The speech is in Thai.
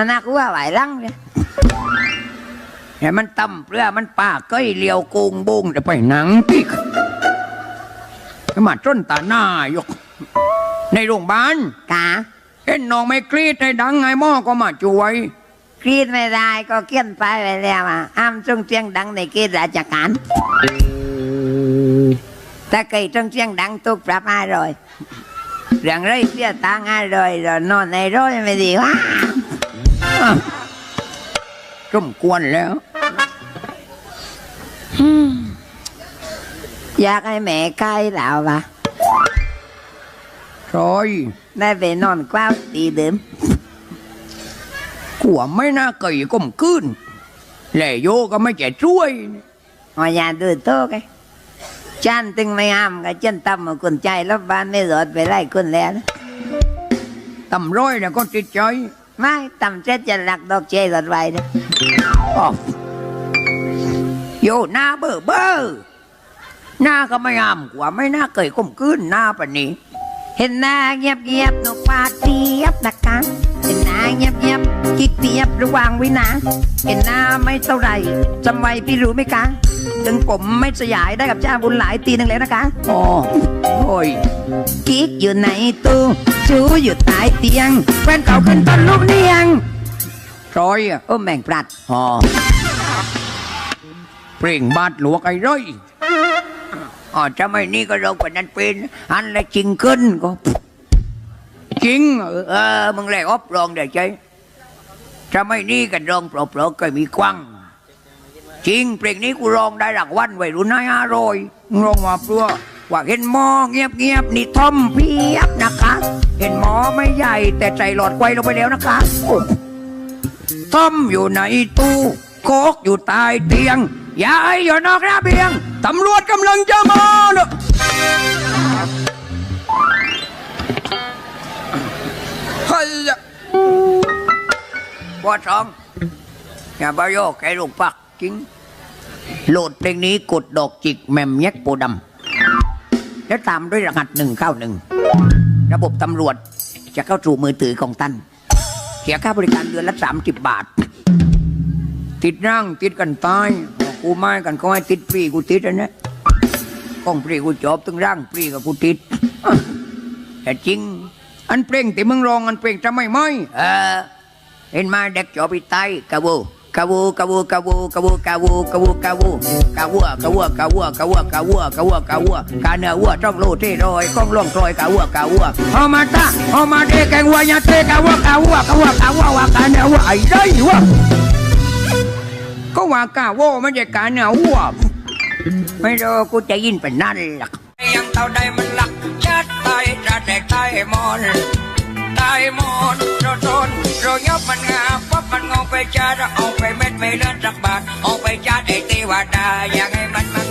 มันน่ากลัวไหวลังเลยเห็นมันตำเปลือมันปากก้อยเลียวโกงโบงจะไปหนังปีกมาจนตาหน้ายก ในโรงพยาบาลกาเห็นน้องไม่กรีดในดังไงหม้อก็มาช่วยกรีดไม่ได้ก็เกี้ยนไปไปแล้วอะอ้ามจงเสียงดังในเกตราชการถ้าเคยจงเสียงดังตุกปรับอร่อยเรื่องไรเสียตังค์อร่อยเรานอนในรถไม่ดีวะ สมควรแล้ว อยากให้แม่ใกล้แล้ววะซอยได้ไปนอนกว้าวตีเดิมขัวไม่น่าเกยก้มคืนแหล่โยก็ไม่จะช่วยหอยาดูโตกไงจันตึงไม่ห้ามกับจันตำมาคนใจแล้วบ้านไม่รอดไปไล่คนแล้วนะตำร้อยเนี่ยก็ติดใจ ไม่ตำเจ็ดจะหลักดอกเจรอดไว้นะอ้าวโยหน้าเบ้อเบ้อหน้าก็ไม่งามกว่าไม่น่าเกยก้มคืนหน้าปนนี้ เห็นหน้าเงียบเงียบนกปาเทียบนะคะเห็นหน้าเงียบเงียบๆคิดเทียบระว่างวินาเห็นหน้าไม่เท่าไรจำไว้พี่รู้ไหมคะ ถึงผมไม่สยายได้กับเจ้าบุญหลายตีหนึงแล้วนะคะอ๋อโอ้ยกิ๊กอยู่ในตู้ชูอยู่ใต้เตียงแฟนเก่าขึ้นต้นลูกเนียงซอยอะโอ้แม่งปลัดอ๋อเปล่งบาดหลวกไอ้ร้อยอ๋อจะไม่นี่ก็เรากว่านั้นเป็นอันละจริงขึ้นก็จริงเออเออมึงแหลกอบรองเดี๋ยวใจจะไม่นี่กันรองเปล่าๆก็มีกว้าง จริงเพลงนี้กูร้องได้รางวัลไว้รุ่นนายอร่อยร้องมาเพื่อว่าเห็นหมอเงียบเงียบๆนี่ท่อมเพียบนะคะ เห็นหมอไม่ใหญ่แต่ใจหลอดไกวลงไปแล้วนะคะโอ้ทอมอยู่ในตู้โคกอยู่ใต้เตียงยายอยู่นอกระเบียงตำรวจกำลังจะมาเนอะเฮ้ยปวดท้องอย่าบายโยกไอ้ลูกปัก จริง โหลดเพลงนี้กดดอกจิกแมมแยกโปดำแล้วตามด้วยรหัสหนึ่งเข้าหนึ่งระบบตำรวจจะเข้าสู่มือถือของท่านเสียค่าบริการเดือนละสามสิบบาท ติดนั่งติดกันตายกูไม่กันก็ให้ติดฟรีกูติดอันนี้ก้องฟรีกูจบตึงร่างฟรีกับกูติดแต่จริง อันเพลงที่มึงร้องอันเพลงจะไม่ไหมเออเห็นมาเด็กจอไปไตกะวู กะวูกะวูกะวูกะวูกะวูกะวูกะวูกะวัวกะวัวกะวัวกะวัวกะวัวกะวัวกะวัวกะเนื้อวัวจ้องโลที่รอยก้องล่องรอยกะวัวกะวัวเฮามาตาเฮามาเด็กแกงวัวยาเตกะวัวกะวัวกะวัวกะวัวว่ากะเนื้อวัวไอ้ได้วะก็ว่ากะวัวไม่ใช่กะเนื้อวัวไม่รู้กูจะยินเป็นนั่นหรอกยังเท่าใดมันหลักชัดตายจะแตกตายมอนตายหมดเราทนเรายบมันงาป ไปจ้าเราเอาไปเม็ดไม่เลือนสักบาทเอาไปจ้าไอ้ตีวดาอยากให้มันมา